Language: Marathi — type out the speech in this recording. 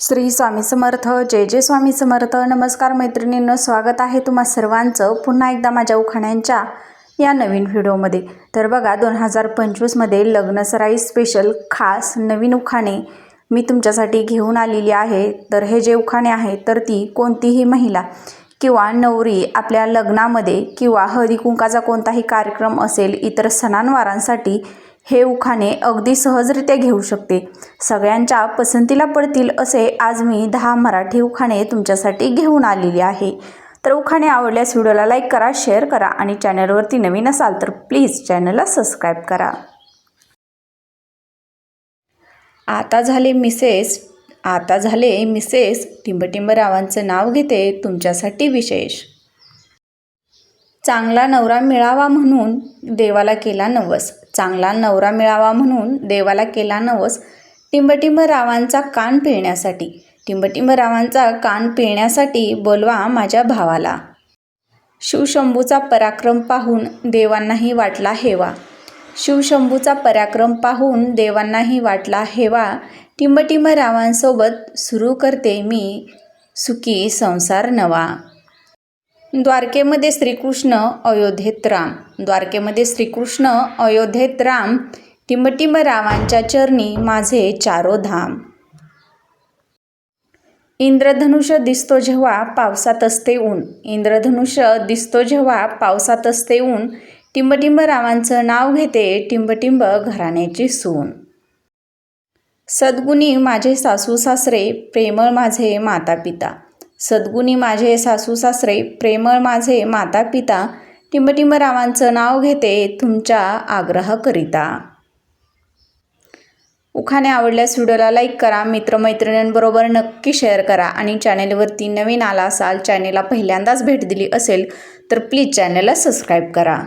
श्री स्वामी समर्थ जय जय स्वामी समर्थ. नमस्कार मैत्रिणींनो स्वागत आहे तुम्हा सर्वांचं पुन्हा एकदा माझ्या उखाण्यांच्या या नवीन व्हिडिओमध्ये. तर बघा दोन हजार पंचवीसमध्ये लग्नसराई स्पेशल खास नवीन उखाणे मी तुमच्यासाठी घेऊन आलेली आहे. तर हे जे उखाणे आहे तर ती कोणतीही महिला किंवा नवरी आपल्या लग्नामध्ये किंवा हळदी कुंकाचा कोणताही कार्यक्रम असेल इतर सणांवारांसाठी हे उखाणे अगदी सहजरित्या घेऊ शकते. सगळ्यांच्या पसंतीला पडतील असे आज मी दहा मराठी उखाणे तुमच्यासाठी घेऊन आलेली आहे. तर उखाणे आवडल्यास व्हिडिओला लाईक करा शेअर करा आणि चॅनलवरती नवीन असाल तर प्लीज चॅनलला सबस्क्राईब करा. आता झाले मिसेस आता झाले मिसेस टिंबटिंबरावांचं नाव घेते तुमच्यासाठी विशेष. चांगला नवरा मिळावा म्हणून देवाला केला नवस. चांगला नवरा मिळावा म्हणून देवाला केला नवस टिंबटिंब रावांचा कान पिळण्यासाठी. टिंबटिंब रावांचा कान पिळण्यासाठी बोलवा माझ्या भावाला. शिवशंभूचा पराक्रम पाहून देवांनाही वाटला हेवा. शिवशंभूचा पराक्रम पाहून देवांनाही वाटला हेवा. टिंबटिंब रावांसोबत सुरू करते मी सुखी संसार नवा. द्वारकेमध्ये श्रीकृष्ण अयोध्येत राम. द्वारकेमध्ये श्रीकृष्ण अयोध्येत राम टिंबटिंब रावांच्या चरणी माझे चारो धाम. इंद्रधनुष्य दिसतो जेव्हा पावसात असते ऊन. इंद्रधनुष्य दिसतो जेव्हा पावसात असते ऊन. टिंबटिंब रावांचं नाव घेते टिंबटिंब घराण्याची सून. सद्गुणी माझे सासू सासरे प्रेमळ माझे माता पिता सद्गुणी माझे सासू सासरे प्रेमळ माझे माता पिता टिंबटिंबरावांचं नाव घेते तुमच्या आग्रहाकरिता. उखाणे आवडल्यास व्हिडिओला लाईक करा मित्रमैत्रिणींबरोबर नक्की शेअर करा आणि चॅनेलवरती नवीन आला असाल चॅनेलला पहिल्यांदाच भेट दिली असेल तर प्लीज चॅनेलला सबस्क्राईब करा.